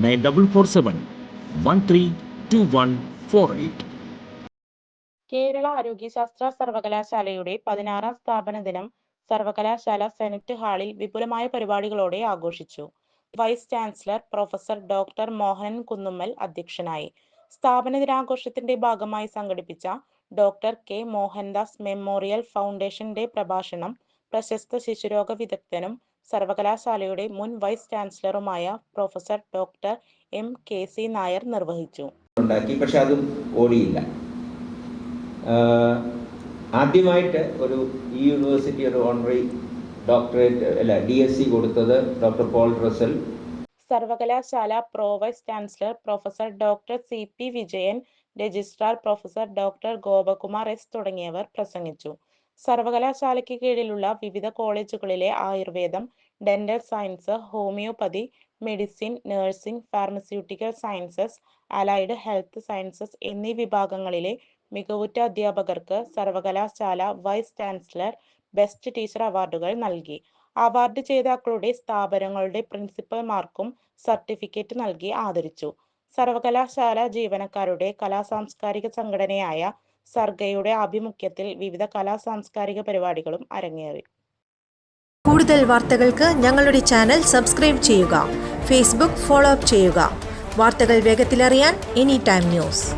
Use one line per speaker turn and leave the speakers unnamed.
nine double four seven one three two one four eight.
Kerala ആരോഗ്യശാസ്ത്ര സർവകലാശാലയുടെ പതിനാറാം സ്ഥാപന ദിനം സർവകലാശാല സെനറ്റ് ഹാളിൽ വിപുലമായ പരിപാടികളോടെ ആഘോഷിച്ചു. Vice chancellor professor doctor Mohanan Kunnummal അധ്യക്ഷനായി. സ്ഥാപന ദിനാഘോഷത്തിന്റെ ഭാഗമായി സംഘടിപ്പിച്ച ഡോക്ടർ കെ മോഹൻദാസ് മെമ്മോറിയൽ ഫൗണ്ടേഷന്റെ പ്രഭാഷണം പ്രശസ്ത ശിശുരോഗ വിദഗ്ധനും സർവകലാശാലയുടെ മുൻ vice ചാൻസലറുമായ professor doctor M K C Nair നിർവഹിച്ചു.
ഉണ്ടാക്കി പക്ഷെ അതും ഓടിയില്ല. ആദ്യമായിട്ട് ഒരു ഈ യൂണിവേഴ്സിറ്റി ഒരു ഓണററി ഡോക്ടറേറ്റ് അല്ല ഡി എസ് സി കൊടുത്തത് ഡോക്ടർ പോൾ റസൽ.
സർവകലാശാല pro vice chancellor professor doctor C P Vijayan registrar professor doctor Gopakumar S തുടങ്ങിയവർ പ്രസംഗിച്ചു. സർവകലാശാലയ്ക്ക് കീഴിലുള്ള വിവിധ കോളേജുകളിലെ ആയുർവേദം dental science homeopathy medicine nursing pharmaceutical sciences allied health sciences എന്നീ വിഭാഗങ്ങളിലെ മികവുറ്റ അധ്യാപകർക്ക് സർവകലാശാല വൈസ് ചാൻസലർ ബെസ്റ്റ് ടീച്ചർ അവാർഡുകൾ നൽകി. അവാർഡ് ജേതാക്കളുടെ സ്ഥാപനങ്ങളുടെ പ്രിൻസിപ്പൽമാർക്കും സർട്ടിഫിക്കറ്റ് നൽകി ആദരിച്ചു. സർവകലാശാല ജീവനക്കാരുടെ കലാസാംസ്കാരിക സംഘടനയായ സർഗയുടെ ആഭിമുഖ്യത്തിൽ വിവിധ കലാ സാംസ്കാരിക പരിപാടികളും അരങ്ങേറി.
കൂടുതൽ വാർത്തകൾക്ക് ഞങ്ങളുടെ ചാനൽ സബ്സ്ക്രൈബ് ചെയ്യുക ഫേസ്ബുക്ക് ഫോളോ അപ്പ് ചെയ്യുക. വാർത്തകൾ വേഗത്തിലറിയാൻ എനി ടൈം ന്യൂസ്.